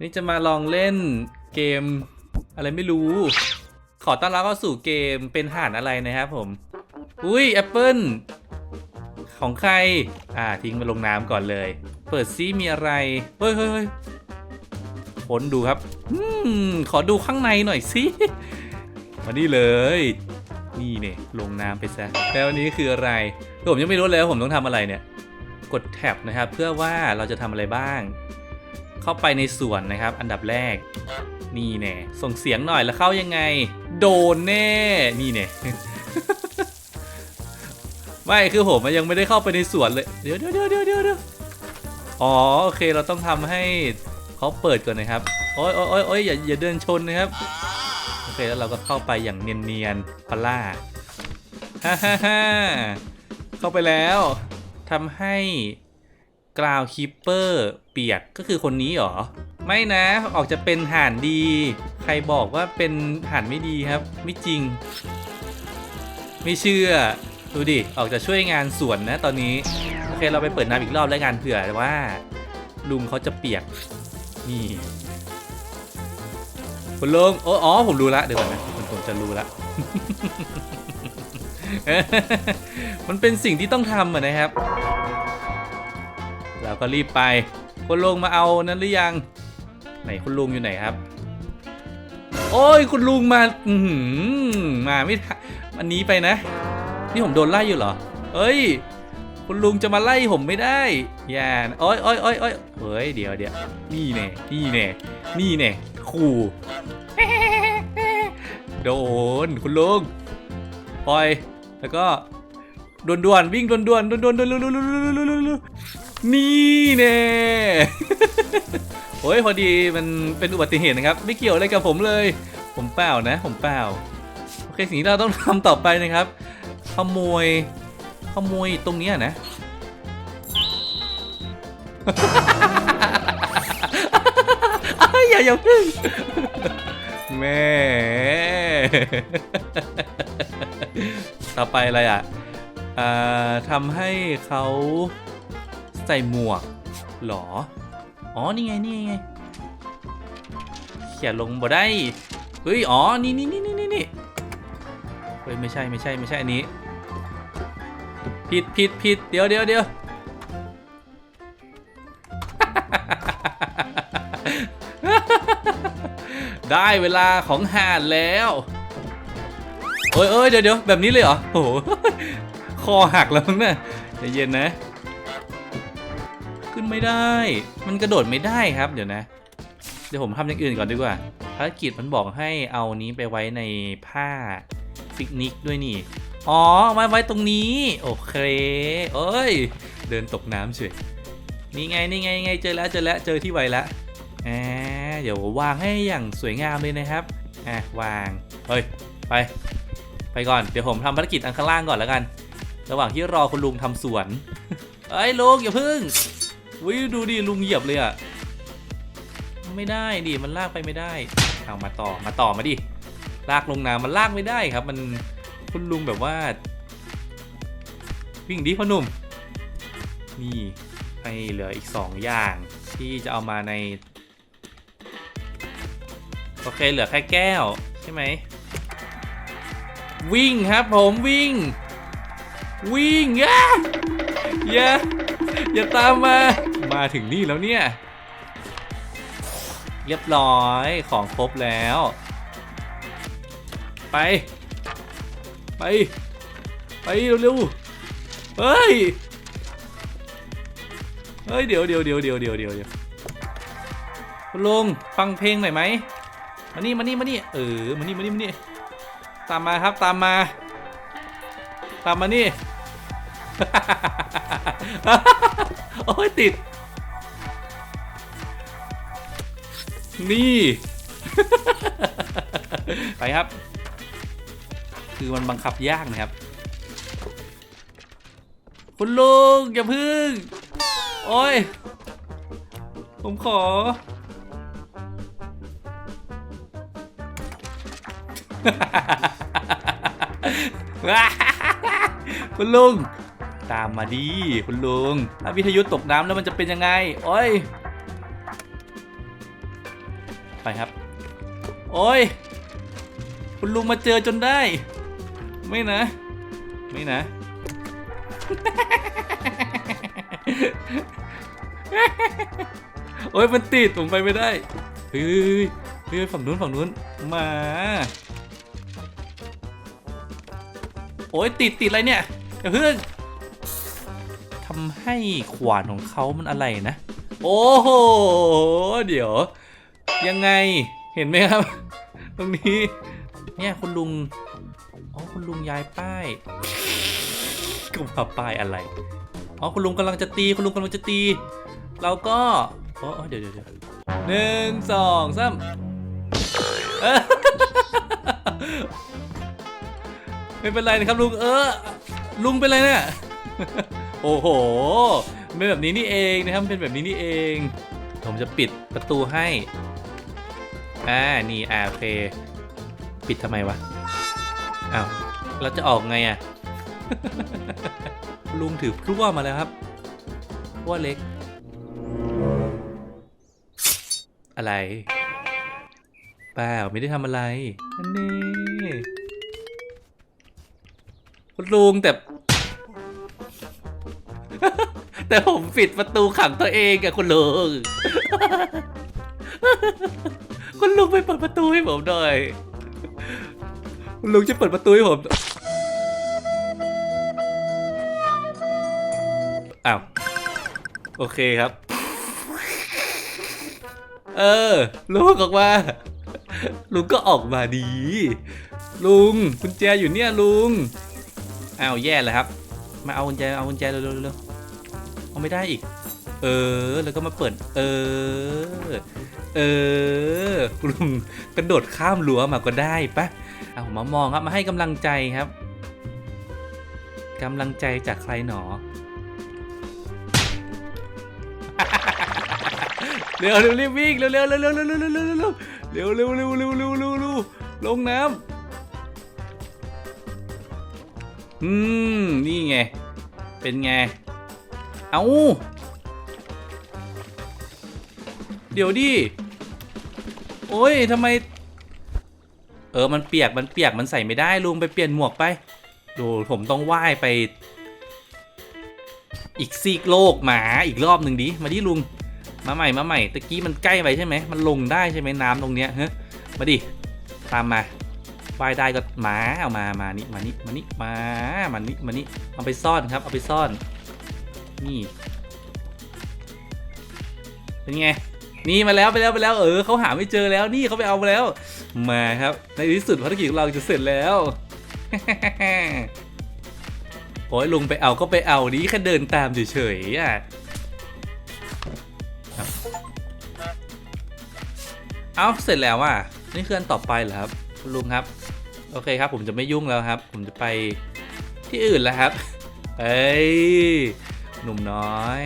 นี่จะมาลองเล่นเกมอะไรไม่รู้ ขอต้อนรับเข้าสู่เกมเป็นหานอะไรนะครับผม อุ้ยแอปเปิลของใคร อ่าทิ้งมาลงน้ำก่อนเลย เปิดซิมีอะไร เฮ้ยเฮ้ยเฮ้ยค้นดูครับ อืม ขอดูข้างในหน่อยสิมานี่เลย นี่เนี่ยลงน้ำไปซะ แล้วอันนี้คืออะไรผมยังไม่รู้เลยว่าผมต้องทำอะไรเนี่ย กดแท็บนะครับ เพื่อว่าเราจะทำอะไรบ้าง เข้าไปในสวนนะครับ อันดับแรก นี่แน่ส่งเสียงหน่อยแล้วเข้ายังไง โดนแน่นี่แน่ไม่คือผมยังไม่ได้เข้าไปในสวนเลยเดี๋ยวเดี๋ยวเดี๋ยวเดี๋ยวเดี๋ยวอ๋อโอเคเราต้องทำให้เขาเปิดก่อนนะครับโอ้ยโอ้ยโอ้ยอยอย่าอย่าเดินชนนะครับโอเคแล้วเราก็เข้าไปอย่างเนียนๆพล่าฮ่าฮ่าฮ่าเข้าไปแล้วทำให้ กราวคิปเปอร์เปียกก็คือคนนี้หรอ ไม่นะออกจะเป็นห่านดี ใครบอกว่าเป็นห่านไม่ดีครับ ไม่จริง ไม่เชื่อ ดูดิ ออกจะช่วยงานสวนนะตอนนี้ โอเคเราไปเปิดน้ำอีกรอบแล้วงานเผื่อว่า ลุงเขาจะเปียก นี่คุณลุงโอ้อ๋อผมรู้ละเดี๋ยวก่อนนะผมผมจะรู้ละมันเป็นสิ่งที่ต้องทำอะนะครับ เราก็รีบไปคุณลุงมาเอานั้นหรือยัง ไหนคุณลุงอยู่ไหนครับ โอ้ยคุณลุงมาอืมาไม่ทันอันนี้ไปนะ นี่ผมโดนไล่อยู่เหรอเอ้ย คุณลุงจะมาไล่ผมไม่ได้อย่าโอ้ยโอ้ยโอ้ยโอ้ยเฮ้ยเดี๋ยวเดี๋ยวนี่แน่นี่แน่นี่แน่ขู่โดนคุณลุงปล่อยแล้วก็ด่วนๆวิ่งด่วนๆด่วนด่วนด่วนด่วนด่วนด่วนด่วน นี่แน่โอ้ยพอดีมันเป็นอุบัติเหตุนะครับ ไม่เกี่ยวอะไรกับผมเลย ผมเปล่านะ ผมเปล่าโอเคสิ่งที่เราต้องทำต่อไปนะครับ ขโมย ขโมยตรงนี้นะ อย่าอย่าพึ่งแม่ต่อไปอะไรอะอ่าทำให้เขา ใส่หมวกเหรอ อ๋อ นี่ไง นี่ไง เขียนลงบ่ได้ เฮ้ย อ๋อ นี่นี่นี่นี่นี่นี่เฮ้ย ไม่ใช่ ไม่ใช่ ไม่ใช่ อันนี้ ผิดผิดผิดเดี๋ยวเดี๋ยวเดี๋ยวได้เวลาของหานแล้วเอ้ยเอ้ยเดี๋ยวเดี๋ยวแบบนี้เลยเหรอโอ้โหคอหักแล้วมั้งเนี่ยใจเย็นนะ ขึ้นไม่ได้ มันกระโดดไม่ได้ครับ เดี๋ยวนะ เดี๋ยวผมทำอย่างอื่นก่อนดีกว่า ภารกิจมันบอกให้เอานี้ไปไว้ในผ้าปิกนิกด้วยนี่ อ๋อไว้ไว้ตรงนี้ โอเค เอ้ย เดินตกน้ำเฉย นี่ไง นี่ไงไง เจอแล้ว เจอแล้ว เจอที่ไว้แล้วอ่าเดี๋ยววางให้อย่างสวยงามเลยนะครับ อะวาง เฮ้ย ไป ไปก่อน เดี๋ยวผมทำภารกิจอันข้างล่างก่อนแล้วกัน ระหว่างที่รอคุณลุงทำสวนเอ้ยลุงอย่าพึ่ง วิดูดิลุงเหยียบเลยอะไม่ได้ดิมันลากไปไม่ได้เอามาต่อมาต่อมาดิลากลงน้ำมันลากไม่ได้ครับ มันคุณลุงแบบว่า วิ่งดิพ่อหนุ่มนี่ให้เหลืออีก 2 อย่างที่จะเอามาใน โอเคเหลือแค่แก้ว ใช่ไหม วิ่งครับผมวิ่ง วิ่งอะอย่าอย่าตามมา มาถึงนี่แล้วเนี่ย เรียบร้อยของครบแล้ว ไป ไป ไปเร็วๆเฮ้ย เฮ้ย เดี๋ยวเดี๋ยวเดี๋ยวเดี๋ยวเดี๋ยวเดี๋ยวเดี๋ยวคุณลุงฟังเพลงหน่อยไหมมานี่มานี่มานี่เออมานี่มานี่มานี่ตามมาครับตามมา ตามมานี่ โอ้ยติด นี่ ไปครับ คือมันบังคับยากนะครับ คุณลุงอย่าพึ่ง โอ้ย ผมขอ คุณลุง ตามมาดีคุณลุงถ้าวิทยุตกน้ำแล้วมันจะเป็นยังไง โอ้ย ไปครับ โอ้ย คุณลุงมาเจอจนได้ ไม่นะ ไม่นะ โอ้ยมันติดผมไปไม่ได้ เฮ้ยเฮ้ยฝั่งนู้นฝั่งนู้น มา โอ้ยติดติดอะไรเนี่ยอย่าเพิ่งทำให้ขวานของเขามันอะไรนะ โอ้โห เดี๋ยว ยังไงเห็นไหมครับ ตรงนี้ เนี่ยคุณลุงอ๋อคุณลุงย้ายป้ายก็มาป้ายอะไรอ๋อคุณลุงกำลังจะตีคุณลุงกำลังจะตี เราก็อ๋อเดี๋ยวเดี๋ยวเดี๋ยวหนึ่งสองสามเออไม่เป็นไรนะครับลุงเออ ลุงเป็นไรเนี่ยโอ้โหเป็นแบบนี้นี่เองนะครับเป็นแบบนี้นี่เอง ผมจะปิดประตูให้ อ่า นี่อาโอเคปิดทำไมวะ อ้าว เราจะออกไงอะลุงถือพลั่วมาแล้วครับพลั่วเล็ก อะไรเปล่าไม่ได้ทำอะไรอันนี้คุณลุงแต่ แต่ผมปิดประตูขังตัวเองอะคุณลุง คุณลุงไปเปิดประตูให้ผมหน่อยคุณลุงจะเปิดประตูให้ผมอ้าวโอเคครับ เออลุงออกมาลุงก็ออกมาดี ลุงกุญแจอยู่เนี่ยลุงอ้าวแย่แล้วครับ มาเอากุญแจเอากุญแจเร็วๆเอาไม่ได้อีก เออ แล้วก็มาเปิด เออ เออลุงกระโดดข้ามรั้วมาก็ได้ปะเอามามองครับมาให้กำลังใจครับกำลังใจจากใครหนอ เร็วเร็วรีบวิ่งเร็วเร็วเร็วเร็วเร็วเร็วเร็วเร็วเร็วเร็วเร็วเร็วเร็วเร็วเร็วเร็วลงน้ำอืม นี่ไง เป็นไง เอา เดี๋ยวดิ โอ้ยทำไม เออ มันเปียก มันเปียก มันใส่ไม่ได้ลุงไปเปลี่ยนหมวกไป ดูผมต้องว่ายไป อีกซีกโลกหมาอีกรอบหนึ่งดิ มาดิลุง มาใหม่ มาใหม่ ตะกี้มันใกล้ไปใช่ไหม มันลงได้ใช่ไหมน้ำตรงเนี้ยฮะมาดิ ตามมาว่ายได้ก็หมาเอามา มานี่ มานี่ มานี่ มา มานี่ มานี่ เอาไปซ่อนครับ เอาไปซ่อน นี่ เป็นไง นี่มาแล้วไปแล้วไปแล้วเออเขาหาไม่เจอแล้วนี่เขาไปเอามาแล้ว มาครับ ในที่สุดภารกิจของเราจะเสร็จแล้วโอ้ยลุงไปเอาก็ไปเอานี้แค่เดินตามเฉยๆอะเอาเสร็จแล้วอะนี่คืออันต่อไปเหรอครับคุณลุงครับ โอเคครับ ผมจะไม่ยุ่งแล้วครับ ผมจะไปที่อื่นแล้วครับเอ้ยหนุ่มน้อย